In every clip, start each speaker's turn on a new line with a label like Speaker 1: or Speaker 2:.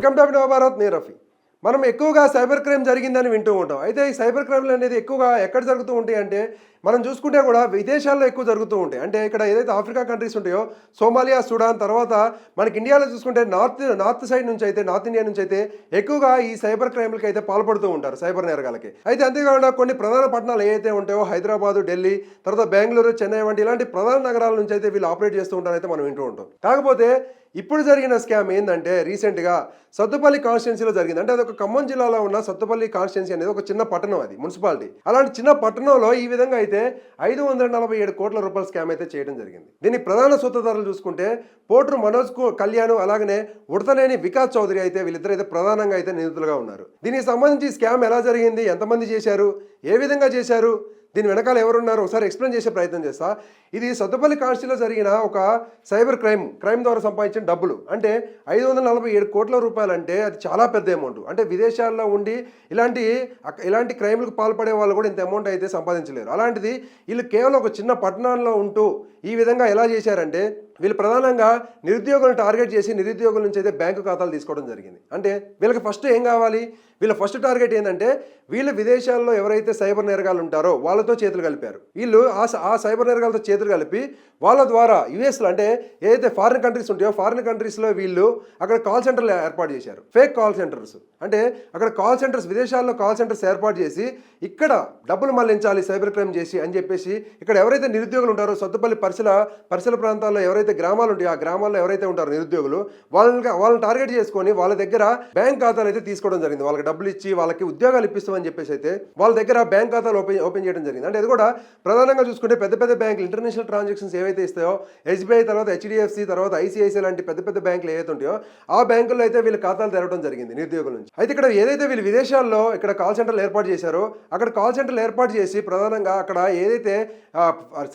Speaker 1: Welcome to అభినవ భారత్ నేను రఫీ. మనం ఎక్కువగా సైబర్ క్రైమ్ జరిగిందని వింటూ ఉంటాం. అయితే ఈ సైబర్ క్రైమ్లు అనేది ఎక్కువగా ఎక్కడ జరుగుతూ ఉంటాయి అంటే మనం చూసుకుంటే కూడా విదేశాల్లో ఎక్కువ జరుగుతూ ఉంటాయి. అంటే ఇక్కడ ఏదైతే ఆఫ్రికా కంట్రీస్ ఉంటాయో సోమాలియా సుడాన్ తర్వాత మనకి ఇండియాలో చూసుకుంటే నార్త్ నార్త్ సైడ్ నుంచి అయితే నార్త్ ఇండియా నుంచి అయితే ఎక్కువగా ఈ సైబర్ క్రైమ్లకి అయితే పాల్పడుతూ ఉంటారు సైబర్ నేరగాలకి అయితే అంతేకాకుండా కొన్ని ప్రధాన పట్టణాలు ఏవైతే ఉంటాయో హైదరాబాద్ ఢిల్లీ తర్వాత బెంగళూరు చెన్నై వంటి ఇలాంటి ప్రధాన నగరాల నుంచి అయితే వీళ్ళు ఆపరేట్ చేస్తూ ఉంటారైతే మనం వింటూ ఉంటాం. కాకపోతే ఇప్పుడు జరిగిన స్కామ్ ఏంటంటే రీసెంట్గా సత్తుపల్లి కాన్స్టిట్యున్సీలో జరిగింది. అంటే అది ఒక ఖమ్మం జిల్లాలో ఉన్న సత్తుపల్లి కాన్స్టిట్యున్సీ అనేది ఒక చిన్న పట్టణం అది మున్సిపాలిటీ. అలాంటి చిన్న పట్టణంలో ఈ విధంగా అయితే ఐదు వందల నలభై ఏడు కోట్ల రూపాయల స్కామ్ అయితే చేయడం జరిగింది. దీని ప్రధాన సూత్రధారులు చూసుకుంటే పోట్రు మనోజ్ కళ్యాణ్ అలాగనే ఉడతనేని వికాస్ చౌదరి అయితే వీళ్ళిద్దరు అయితే ప్రధానంగా అయితే నిందితులుగా ఉన్నారు. దీనికి సంబంధించి స్కామ్ ఎలా జరిగింది? ఎంతమంది చేశారు? ఏ విధంగా చేశారు? దీని వెనకాల ఎవరున్నారో ఒకసారి ఎక్స్ప్లెయిన్ చేసే ప్రయత్నం చేస్తా. ఇది సత్తుపల్లి కాన్స్టిలో జరిగిన ఒక సైబర్ క్రైమ్ క్రైమ్ ద్వారా సంపాదించిన డబ్బులు. అంటే ఐదు వందల నలభై ఏడు కోట్ల రూపాయలు అంటే అది చాలా పెద్ద అమౌంట్ అంటే విదేశాల్లో ఉండి ఇలాంటి ఇలాంటి క్రైమ్లకు పాల్పడే వాళ్ళు కూడా ఇంత అమౌంట్ అయితే సంపాదించలేరు. అలాంటిది వీళ్ళు కేవలం ఒక చిన్న పట్టణాల్లో ఉంటూ ఈ విధంగా ఎలా చేశారంటే వీళ్ళు ప్రధానంగా నిరుద్యోగులను టార్గెట్ చేసి నిరుద్యోగుల నుంచి అయితే బ్యాంకు ఖాతాలు తీసుకోవడం జరిగింది. అంటే వీళ్ళకి ఫస్ట్ ఏం కావాలి? వీళ్ళ ఫస్ట్ టార్గెట్ ఏంటంటే వీళ్ళు విదేశాల్లో ఎవరైతే సైబర్ నేరగాళ్ళు ఉంటారో వాళ్ళతో చేతులు కలిపారు. వీళ్ళు ఆ ఆ సైబర్ నేరగాలతో చేతులు కలిపి వాళ్ళ ద్వారా యుఎస్లో అంటే ఏదైతే ఫారిన్ కంట్రీస్ ఉంటాయో ఫారిన్ కంట్రీస్లో వీళ్ళు అక్కడ కాల్ సెంటర్లు ఏర్పాటు చేశారు. Fake call centres. అంటే అక్కడ కాల్ సెంటర్స్ విదేశాల్లో కాల్ సెంటర్స్ ఏర్పాటు చేసి ఇక్కడ డబ్బులు మళ్ళించాలి సైబర్ క్రైమ్ చేసి అని చెప్పేసి ఇక్కడ ఎవరైతే నిరుద్యోగులు ఉంటారో సొత్తుపల్లి పరిసర పరిసర ప్రాంతాల్లో ఎవరైతే గ్రామాలు ఉంటాయో ఆ గ్రామాల్లో ఎవరైతే ఉంటారో నిరుద్యోగులు వాళ్ళని వాళ్ళని టార్గెట్ చేసుకొని వాళ్ళ దగ్గర బ్యాంక్ ఖాతాలు అయితే తీసుకోవడం జరిగింది. వాళ్ళకి డబ్బులు ఇచ్చి వాళ్ళకి ఉద్యోగాలు ఇప్పిస్తామని చెప్పేసి అయితే వాళ్ళ దగ్గర బ్యాంక్ ఖాతాలు ఓపెన్ ఓపెన్ చేయడం జరిగింది. అంటే అది కూడా ప్రధానంగా చూసుకుంటే పెద్ద పెద్ద బ్యాంకులు ఇంటర్నేషనల్ ట్రాన్సాక్షన్స్ ఏవైతే ఇస్తాయో ఎస్బీఐ తర్వాత హెచ్డిఎఫ్సి తర్వాత ఐసిఐసిఐ లాంటి పెద్ద పెద్ద బ్యాంకులు ఏవైతే ఉంటాయో ఆ బ్యాంకుల్లో అయితే వీళ్ళు ఖాతాలు తెరవడం జరిగింది నిరుద్యోగుల నుంచి. అయితే ఇక్కడ ఏదైతే వీళ్ళు విదేశాల్లో ఇక్కడ కాల్ సెంటర్లు ఏర్పాటు చేశారో అక్కడ కాల్ సెంటర్లు ఏర్పాటు చేసి ప్రధానంగా అక్కడ ఏదైతే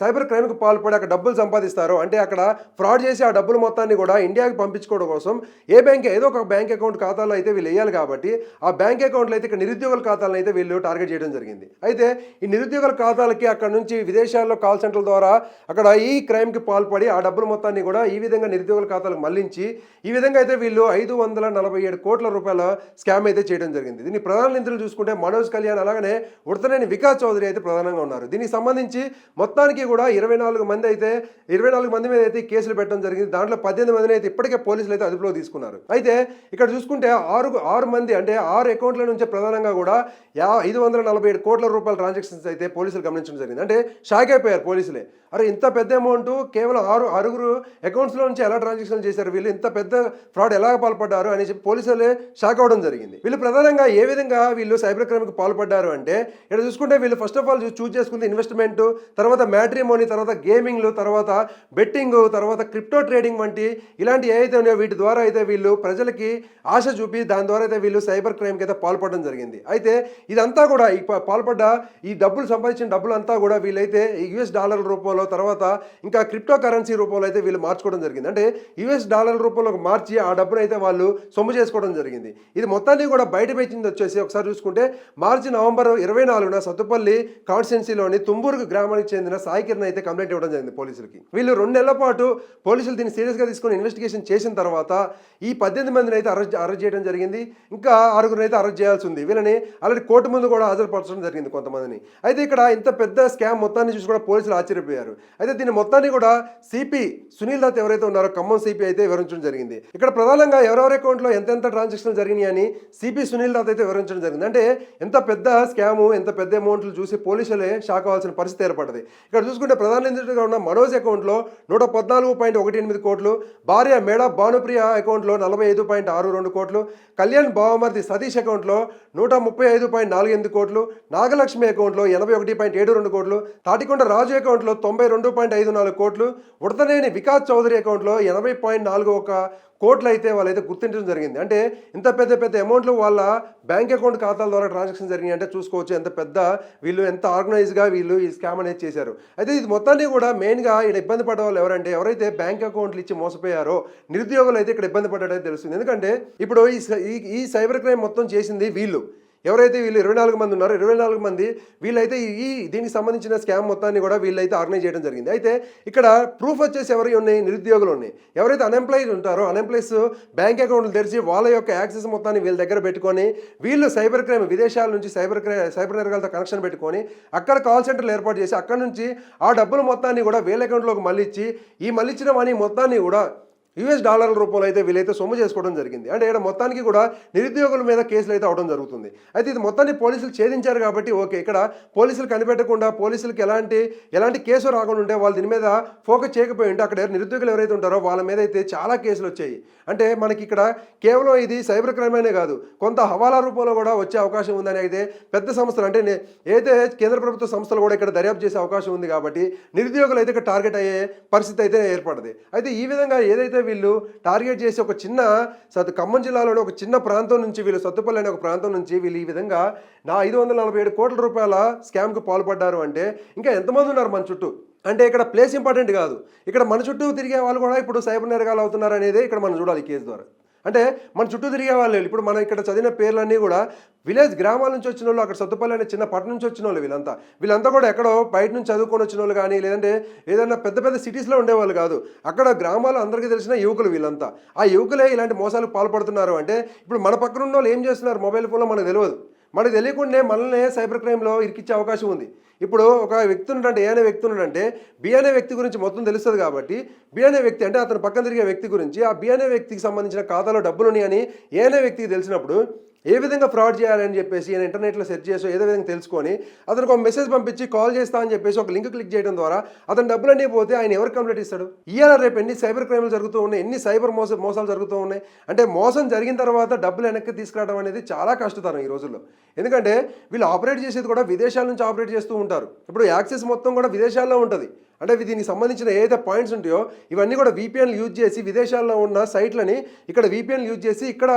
Speaker 1: సైబర్ క్రైమ్కి పాల్పడి అక్కడ డబ్బులు సంపాదిస్తారో అంటే అక్కడ ఫ్రాడ్ చేసి ఆ డబ్బులు మొత్తాన్ని కూడా ఇండియాకి పంపించుకోవడం కోసం ఏ బ్యాంక్ ఏదో ఒక బ్యాంక్ అకౌంట్ ఖాతాలో అయితే వీళ్ళు వేయాలి కాబట్టి ఆ బ్యాంక్ అకౌంట్లో అయితే ఇక్కడ నిరుద్యోగుల ఖాతాలను అయితే వీళ్ళు టార్గెట్ చేయడం జరిగింది. అయితే ఈ నిరుద్యోగుల ఖాతాలకి అక్కడ నుంచి విదేశాల్లో కాల్ సెంటర్ల ద్వారా అక్కడ ఈ క్రైమ్కి పాల్పడి ఆ డబ్బుల మొత్తాన్ని కూడా ఈ విధంగా నిరుద్యోగుల ఖాతాలకు మళ్ళించి ఈ విధంగా అయితే వీళ్ళు ఐదు వందల నలభై ఏడు కోట్ల రూపాయల స్కామ్ అయితే చేయడం జరిగింది. దీన్ని ప్రధాన నిధులు చూసుకుంటే మనోజ్ కళ్యాణ్ అలాగనే ఉడతనేని వికాస్ చౌదరి అయితే ప్రధానంగా ఉన్నారు. దీనికి సంబంధించి మొత్తానికి కూడా ఇరవై నాలుగు మంది అయితే ఇరవై నాలుగు మంది మీద అయితే కేసులు పెట్టడం జరిగింది. దాంట్లో పద్దెనిమిది మందిని అయితే ఇప్పటికే పోలీసులు అయితే అదుపులో తీసుకున్నారు. అయితే ఇక్కడ చూసుకుంటే ఆరు ఆరు మంది అంటే ఆరు అకౌంట్ల నుంచి ప్రధానంగా కూడా యా ఐదు వందల నలభై ఏడు కోట్ల రూపాయల ట్రాన్సాక్షన్స్ అయితే పోలీసులు గమనించడం జరిగింది. అంటే షాక్ అయిపోయారు పోలీసులే. అరే ఇంత పెద్ద అమౌంట్ కేవలం ఆరు ఆరుగురు అకౌంట్స్లో నుంచి ఎలా ట్రాన్సాక్షన్ చేశారు? వీళ్ళు ఇంత పెద్ద ఫ్రాడ్ ఎలా పాల్పడ్డారు? అని చెప్పి పోలీసులే షాక్ అవ్వడం జరిగింది. వీళ్ళు ప్రధానంగా ఏ విధంగా వీళ్ళు సైబర్ క్రైమ్కి పాల్పడ్డారు అంటే ఇక్కడ చూసుకుంటే వీళ్ళు ఫస్ట్ ఆఫ్ ఆల్ చూస్ చేసుకుంది ఇన్వెస్ట్మెంట్ తర్వాత మ్యాట్రిమోని తర్వాత గేమింగ్లు తర్వాత బెట్టింగ్ తర్వాత క్రిప్టో ట్రేడింగ్ వంటి ఇలాంటి ఏవైతే ఉన్నాయో వీటి ద్వారా అయితే వీళ్ళు ప్రజలకి ఆశ చూపి దాని ద్వారా అయితే వీళ్ళు సైబర్ క్రైమ్కి అయితే పాల్పడడం జరిగింది. అయితే ఇదంతా కూడా ఈ పాల్పడ్డ ఈ డబ్బులు సంపాదించిన డబ్బులు అంతా కూడా వీళ్ళైతే యుఎస్ డాలర్ రూపంలో తర్వాత ఇంకా క్రిప్టో కరెన్సీ రూపంలో అయితే వీళ్ళు మార్చుకోవడం జరిగింది. అంటే యుఎస్ డాలర్ రూపంలో మార్చి ఆ డబ్బును అయితే వాళ్ళు సొమ్ము చేసుకోవడం జరిగింది. ఇది మొత్తాన్ని కూడా బయట పెట్టింది వచ్చేసి ఒకసారి చూసుకుంటే మార్చి నవంబర్ ఇరవై నాలుగున సత్తుపల్లి కాన్స్టిట్యున్సీలోని తుంబూరు గ్రామానికి చెందిన సాయి కిరణ్ అయితే కంప్లైంట్ ఇవ్వడం జరిగింది పోలీసులకి. వీళ్ళు రెండు నెలల పాటు పోలీసులు దీన్ని సీరియస్గా తీసుకొని ఇన్వెస్టిగేషన్ చేసిన తర్వాత ఈ పద్దెనిమిది మందిని అయితే అరెస్ట్ అరెస్ట్ చేయడం జరిగింది. ఇంకా ఆరుగురిని అయితే అరెస్ట్ చేయాల్సి ఉంది వీళ్ళని ఆల్రెడీ కోర్టు ముందు కూడా హాజరుపరచడం జరిగింది కొంతమందిని. అయితే ఇక్కడ ఇంత పెద్ద స్కామ్ మొత్తాన్ని చూసి కూడా పోలీసులు ఆశ్చర్యపోయారు. అయితే దీన్ని మొత్తాన్ని కూడా సిపి సునీల్ దత్ ఎవరైతే ఉన్నారో ఖమ్మం సిపి అయితే వివరించడం జరిగింది. ఇక్కడ ప్రధానంగా ఎవరెవరి అకౌంట్లో ఎంతెంత ట్రాన్సాక్షన్లు జరిగినాయి అని సిపి సునీల్ దత్ అయితే వివరించడం జరిగింది. అంటే ఎంత పెద్ద స్కాము ఎంత పెద్ద అమౌంట్లు చూసి పోలీసులే షాక్ అవ్వాల్సిన పరిస్థితి ఏర్పడింది ఇక్కడ చూసుకుంటే ప్రధాన నిందితుడిగా ఉన్న మనోజ్ అకౌంట్లో నూట పద్నాలుగు పాయింట్ ఒకటి ఎనిమిది కోట్లు భార్య మేడా భానుప్రియ అకౌంట్లో నలభై ఐదు పాయింట్ ఆరు రెండు కోట్లు కళ్యాణ్ బావమర్ది సతీష్ అకౌంట్లో నూట ముప్పై ఐదు పాయింట్ నాలుగు ఎనిమిది కోట్లు నాగలక్ష్మి అకౌంట్లో ఎనభై ఒకటి పాయింట్ ఏడు రెండు కోట్లు తాటికొండ రాజు అకౌంట్లో తొంభై రెండు పాయింట్ ఐదు నాలుగు కోట్లు ఉడతనేని వికాస్ చౌదరి అకౌంట్లో ఎనభై పాయింట్ నాలుగు ఒక కోట్లు అయితే వాళ్ళైతే గుర్తించడం జరిగింది. అంటే ఇంత పెద్ద పెద్ద అమౌంట్లు వాళ్ళ బ్యాంక్ అకౌంట్ ఖాతాల ద్వారా ట్రాన్సాక్షన్ జరిగినాయి అంటే చూసుకోవచ్చు ఎంత పెద్ద వీళ్ళు ఎంత ఆర్గనైజ్గా వీళ్ళు ఈ స్కామ్ అనేది చేశారు. అయితే ఇది మొత్తాన్ని కూడా మెయిన్గా ఇక్కడ ఇబ్బంది పడే వాళ్ళు ఎవరంటే ఎవరైతే బ్యాంక్ అకౌంట్లు ఇచ్చి మోసపోయారో నిరుద్యోగులు అయితే ఇక్కడ ఇబ్బంది పడ్డట్టు తెలుస్తుంది. ఎందుకంటే ఇప్పుడు ఈ ఈ ఈ సైబర్ క్రైమ్ మొత్తం చేసింది వీళ్ళు. ఎవరైతే వీళ్ళు ఇరవై నాలుగు మంది ఉన్నారో ఇరవై నాలుగు మంది వీళ్ళైతే ఈ దీనికి సంబంధించిన స్కామ్ మొత్తాన్ని కూడా వీళ్ళైతే ఆర్గనైజ్ చేయడం జరిగింది. అయితే ఇక్కడ ప్రూఫ్ వచ్చేసి ఎవరి ఉన్నాయి? నిరుద్యోగులు ఉన్నాయి. ఎవరైతే అన్ఎంప్లాయీడ్ ఉంటారో అన్ఎంప్లాయీస్ బ్యాంక్ అకౌంట్లు తెరిచి వాళ్ళ యొక్క యాక్సెస్ మొత్తాన్ని వీళ్ళ దగ్గర పెట్టుకొని వీళ్ళు సైబర్ క్రైమ్ విదేశాల నుంచి సైబర్ క్రై సైబర్ నేరగాలతో కనెక్షన్ పెట్టుకొని అక్కడ కాల్ సెంటర్లు ఏర్పాటు చేసి అక్కడ నుంచి ఆ డబ్బుల మొత్తాన్ని కూడా వీళ్ళ అకౌంట్లోకి మళ్ళిచ్చి ఈ మళ్ళిచ్చిన మనీ మొత్తాన్ని కూడా యుఎస్ డాలర్ల రూపంలో అయితే వీళ్ళైతే సొమ్ము చేసుకోవడం జరిగింది. అంటే ఇక్కడ మొత్తానికి కూడా నిరుద్యోగుల మీద కేసులు అయితే అవడం జరుగుతుంది. అయితే ఇది మొత్తాన్ని పోలీసులు ఛేదించారు కాబట్టి ఓకే ఇక్కడ పోలీసులు కనిపెట్టకుండా పోలీసులకు ఎలాంటి ఎలాంటి కేసు రాకుండా ఉంటే వాళ్ళు దీని మీద ఫోకస్ చేయకపోయి ఉంటే అక్కడ నిరుద్యోగులు ఎవరైతే ఉంటారో వాళ్ళ మీద అయితే చాలా కేసులు వచ్చాయి. అంటే మనకి ఇక్కడ కేవలం ఇది సైబర్ క్రైమ్ అనే కాదు కొంత హవాలా రూపంలో కూడా వచ్చే అవకాశం ఉందని అయితే పెద్ద సంస్థలు అంటే ఏదైతే కేంద్ర ప్రభుత్వ సంస్థలు కూడా ఇక్కడ దర్యాప్తు చేసే అవకాశం ఉంది కాబట్టి నిరుద్యోగులు అయితే ఇక్కడ టార్గెట్ అయ్యే పరిస్థితి అయితే ఏర్పడదు. అయితే ఈ విధంగా ఏదైతే వీళ్ళు టార్గెట్ చేసి ఒక చిన్న సత్ ఖమ్మం జిల్లాలోని ఒక చిన్న ప్రాంతం నుంచి వీళ్ళు సత్తుపల్లి అనే ఒక ప్రాంతం నుంచి వీళ్ళు ఈ విధంగా నా ఐదు వందల నలభై ఏడు కోట్ల రూపాయల స్కామ్కు పాల్పడ్డారు అంటే ఇంకా ఎంతమంది ఉన్నారు మన చుట్టూ? అంటే ఇక్కడ ప్లేస్ ఇంపార్టెంట్ కాదు. ఇక్కడ మన చుట్టూ తిరిగే వాళ్ళు కూడా ఇప్పుడు సైబర్ నేరగాలు అవుతున్నారు అనేది ఇక్కడ మనం చూడాలి కేసు ద్వారా. అంటే మన చుట్టూ తిరిగే వాళ్ళు. ఇప్పుడు మనం ఇక్కడ చదివిన పేర్లన్నీ కూడా విలేజ్ గ్రామాల నుంచి వచ్చిన వాళ్ళు అక్కడ సత్తుపల్లి అనే చిన్న పట్టణం నుంచి వచ్చిన వాళ్ళు వీళ్ళంతా. వీళ్ళంతా కూడా ఎక్కడో బయట నుంచి చదువుకొని వచ్చిన వాళ్ళు కానీ లేదంటే ఏదైనా పెద్ద పెద్ద సిటీస్లో ఉండేవాళ్ళు కాదు. అక్కడ గ్రామాలు అందరికీ తెలిసిన యువకులు వీళ్ళంతా. ఆ యువకులే ఇలాంటి మోసాలకు పాల్పడుతున్నారు అంటే ఇప్పుడు మన పక్కన ఉన్న వాళ్ళు ఏం చేస్తున్నారు? మొబైల్ ఫోన్లో మనకు తెలియదు. మనకు తెలియకుండానే మనల్ని సైబర్ క్రైమ్లో ఇరికిచ్చే అవకాశం ఉంది. ఇప్పుడు ఒక వ్యక్తి ఉన్నాడంటే ఏ అనే వ్యక్తి ఉన్నాడంటే బి అనే వ్యక్తి గురించి మొత్తం తెలుస్తుంది కాబట్టి బి అనే వ్యక్తి అంటే అతను పక్కన తిరిగే వ్యక్తి గురించి ఆ బి అనే వ్యక్తికి సంబంధించిన ఖాతాలో డబ్బులు ఉన్నాయని ఏ అనే వ్యక్తికి తెలిసినప్పుడు ఏ విధంగా ఫ్రాడ్ చేయాలని చెప్పేసి నేను ఇంటర్నెట్లో సెర్చ్ చేసి ఏదో విధంగా తెలుసుకొని అతనికి ఒక మెసేజ్ పంపించి కాల్ చేస్తా అని చెప్పేసి ఒక లింక్ క్లిక్ చేయడం ద్వారా అతను డబ్బులు అన్నీ పోతే ఆయన ఎవరు కంప్లీట్ ఇస్తాడు? ఇవాళ రేపు ఎన్ని సైబర్ క్రైమ్లు జరుగుతూ ఉన్నాయి ఎన్ని సైబర్ మోస మోసాలు జరుగుతూ ఉన్నాయి? అంటే మోసం జరిగిన తర్వాత డబ్బులు వెనక్కి తీసుకురావడం అనేది చాలా కష్టతరం ఈ రోజుల్లో. ఎందుకంటే వీళ్ళు ఆపరేట్ చేసేది కూడా విదేశాల నుంచి ఆపరేట్ చేస్తూ ఉంటారు. ఇప్పుడు యాక్సెస్ మొత్తం కూడా విదేశాల్లో ఉంటుంది. అంటే దీనికి సంబంధించిన ఏదైతే పాయింట్స్ ఉంటాయో ఇవన్నీ కూడా VPN యూజ్ చేసి విదేశాల్లో ఉన్న సైట్లని ఇక్కడ విపిఎన్లు యూజ్ చేసి ఇక్కడ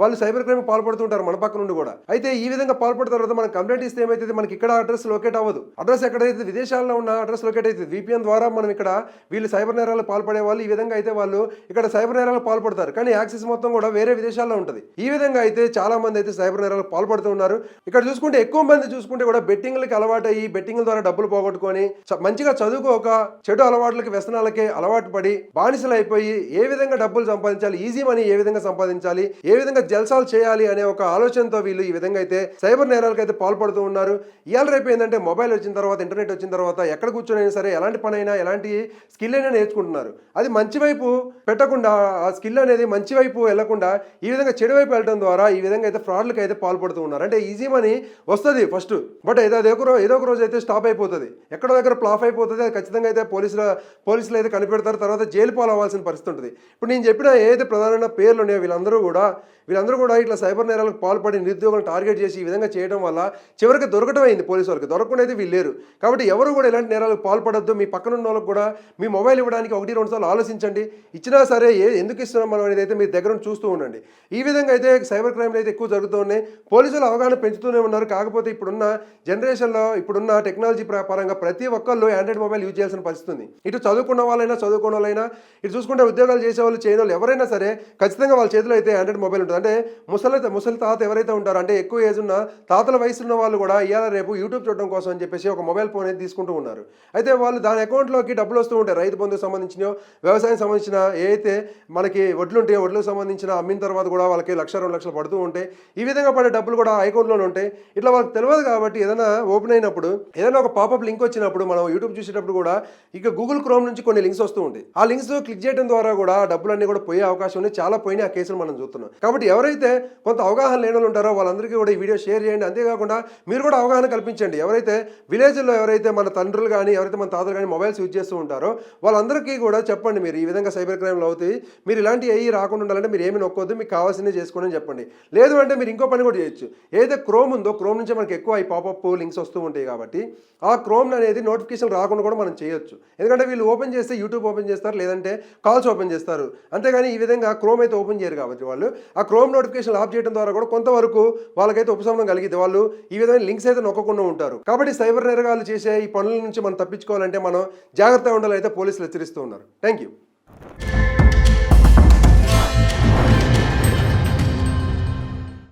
Speaker 1: వాళ్ళు సైబర్ క్రైమ్ పాల్పడుతుంటారు మన పక్క నుండి కూడా. అయితే ఈ విధంగా పాల్పడిన తర్వాత మనం కంప్లైంట్ ఇస్తే ఏమైతే మనకి ఇక్కడ అడ్రస్ లొకేట్ అవ్వదు. అడ్రస్ ఎక్కడైతే విదేశాల్లో ఉన్న అడ్రస్ లొకేట్ అవుతుంది? విపిఎన్ ద్వారా మనం ఇక్కడ వీళ్ళు సైబర్ నేరాలు పాల్పడే వాళ్ళు ఈ విధంగా అయితే వాళ్ళు ఇక్కడ సైబర్ నేరాలు పాల్పడతారు. కానీ యాక్సెస్ మొత్తం కూడా వేరే విదేశాల్లో ఉంటుంది. ఈ విధంగా అయితే చాలా మంది అయితే సైబర్ నేరాలు పాల్పడుతూ ఉన్నారు. ఇక్కడ చూసుకుంటే ఎక్కువ మంది చూసుకుంటే కూడా బెట్టింగ్లకి అలవాటు అయ్యి బెట్టింగ్ల ద్వారా డబ్బులు పోగొట్టుకొని మంచిగా చదువుకోక చెడు అలవాట్లకి వ్యసనాలకే అలవాటు పడి బానిసలు అయిపోయి ఏ విధంగా డబ్బులు సంపాదించాలి ఈజీ మనీ ఏ విధంగా సంపాదించాలి ఏ విధంగా జల్సాలు చేయాలి అనే ఒక ఆలోచనతో వీళ్ళు ఈ విధంగా అయితే సైబర్ నేరాలకు అయితే పాల్పడుతూ ఉన్నారు. ఇవాళ రేపు ఏంటంటే మొబైల్ వచ్చిన తర్వాత ఇంటర్నెట్ వచ్చిన తర్వాత ఎక్కడ కూర్చొని అయినా సరే ఎలాంటి పని అయినా ఎలాంటి స్కిల్ అయినా నేర్చుకుంటున్నారు. అది మంచి వైపు పెట్టకుండా ఆ స్కిల్ అనేది మంచి వైపు వెళ్ళకుండా ఈ విధంగా చెడు వైపు వెళ్ళడం ద్వారా ఈ విధంగా అయితే ఫ్రాడ్లకు అయితే పాల్పడుతూ ఉన్నారు. అంటే ఈజీ మనీ వస్తుంది ఫస్ట్ బట్ ఏదో ఏదో ఒక ఏదో ఒక రోజు అయితే స్టాప్ అయిపోతుంది. ఎక్కడో దగ్గర ప్లాఫ్ అయిపోతుంది అది ఖచ్చితంగా అయితే పోలీసుల పోలీసులు అయితే కనిపెడతారు తర్వాత జైలు పాలవ్వాల్సిన పరిస్థితి ఉంటుంది. ఇప్పుడు నేను చెప్పిన ఏదైతే ప్రధానమైన పేర్లు ఉన్నాయో వీళ్ళందరూ కూడా వీళ్ళందరూ కూడా ఇట్లా సైబర్ నేరాలకు పాల్పడి నిరుద్యోగులను టార్గెట్ చేసి ఈ విధంగా చేయడం వల్ల చివరికి దొరకడం అయింది పోలీసు వాళ్ళకి. దొరకకుండా అయితే వీళ్ళు లేరు. కాబట్టి ఎవరు కూడా ఇలాంటి నేరాలకు పాల్పడద్దు. మీ పక్కన ఉన్న వాళ్ళకి కూడా మీ మొబైల్ ఇవ్వడానికి ఒకటి రెండు సార్లు ఆలోచించండి. ఇచ్చినా సరే ఏ ఎందుకు ఇస్తున్నాం మనం అనేది అయితే మీ దగ్గర చూస్తూ ఉండండి. ఈ విధంగా అయితే సైబర్ క్రైమ్లు అయితే ఎక్కువ జరుగుతూ ఉన్నాయి. పోలీసులు అవగాహన పెంచుతూనే ఉన్నారు. కాకపోతే ఇప్పుడున్న జనరేషన్లో ఇప్పుడున్న టెక్నాలజీ ప్ర- పరంగా ప్రతి ఒక్కళ్ళు ఆండ్రాయిడ్ మొబైల్ యూజ్ చేయాల్సిన పరిస్థితి ఉంది. ఇటు చదువుకున్న వాళ్ళైనా చదువుకున్న వాళ్ళైనా ఇటు చూసుకుంటే ఉద్యోగాలు చేసే వాళ్ళు చేయని వాళ్ళు ఎవరైనా సరే ఖచ్చితంగా వాళ్ళ చేతిలో అయితే ఆండ్రాయిడ్ మొబైల్ ఉంటుంది. అంటే ముసలి ముసలి తాత ఎవరైతే ఉంటారో అంటే ఎక్కువ ఏజ్ ఉన్న తాతల వయసు ఉన్న వాళ్ళు కూడా ఇవాళ రేపు యూట్యూబ్ చూడడం కోసం అని చెప్పేసి ఒక మొబైల్ ఫోన్ అయితే తీసుకుంటూ ఉన్నారు. అయితే వాళ్ళు దాని అకౌంట్లోకి డబ్బులు వస్తూ ఉంటాయి. రైతు బంధుకు సంబంధించిన వ్యవసాయం సంబంధించిన ఏదైతే మనకి వడ్లు ఉంటాయో వడ్లకు సంబంధించిన అమ్మిన తర్వాత కూడా వాళ్ళకి లక్ష రెండు లక్షలు పడుతూ ఉంటాయి. ఈ విధంగా పడే డబ్బులు కూడా అకౌంట్లోనే ఉంటాయి. ఇట్లా వాళ్ళకి తెలియదు కాబట్టి ఏదైనా ఓపెన్ అయినప్పుడు ఏదైనా ఒక పాపప్ లింక్ వచ్చినప్పుడు మనం యూట్యూబ్ చూసేటప్పుడు కూడా ఇక గూగుల్ క్రోమ్ నుంచి కొన్ని లింక్స్ వస్తూ ఉంటాయి. ఆ లింక్స్ క్లిక్ చేయడం ద్వారా కూడా డబ్బులన్నీ కూడా పోయే అవకాశం ఉంది చాలా పోయినాయి. ఆ కేసులు మనం చూస్తున్నాం. కాబట్టి ఎవరైతే కొంత అవగాహన లేని వాళ్ళు ఉంటారో వాళ్ళందరికీ కూడా ఈ వీడియో షేర్ చేయండి. అంతేకాకుండా మీరు కూడా అవగాహన కల్పించండి. ఎవరైతే విలేజ్లో ఎవరైతే మన తండ్రులు కానీ ఎవరైతే మన తాతలు కానీ మొబైల్స్ యూజ్ చేస్తూ ఉంటారో వాళ్ళందరికీ కూడా చెప్పండి మీరు ఈ విధంగా సైబర్ క్రైమ్లు అవుతాయి. మీరు ఇలాంటి ఏవి రాకుండా ఉండాలంటే మీరు ఏమి నొక్కొద్దు. మీకు కావాల్సిందే చేసుకోండి చెప్పండి. లేదు అంటే మీరు ఇంకో పని కూడా చేయొచ్చు. ఏదైతే క్రోమ్ ఉందో క్రోమ్ నుంచి మనకి ఎక్కువ ఈ పాపప్ లింక్స్ వస్తూ ఉంటాయి కాబట్టి ఆ క్రోమ్ అనేది నోటిఫికేషన్ రాకుండా కూడా మనం చేయొచ్చు. ఎందుకంటే వీళ్ళు ఓపెన్ చేస్తే యూట్యూబ్ ఓపెన్ చేస్తారు లేదంటే కాల్స్ ఓపెన్ చేస్తారు. అంతేగాని ఈ విధంగా క్రోమ్ అయితే ఓపెన్ చేయరు కాబట్టి వాళ్ళు. ఆ క్రోమ్ నోటిఫికేషన్ ఆఫ్ చేయడం ద్వారా కూడా కొంతవరకు వాళ్ళకైతే ఉపశమనం కలిగింది వాళ్ళు ఈ విధమైన లింక్స్ అయితే నొక్కకుండా ఉంటారు. కాబట్టి సైబర్ నేరగాలు చేసే ఈ పనుల నుంచి మనం తప్పించుకోవాలంటే మనం జాగ్రత్తగా ఉండాలని అయితే పోలీసులు హెచ్చరిస్తూ ఉన్నారు. Thank you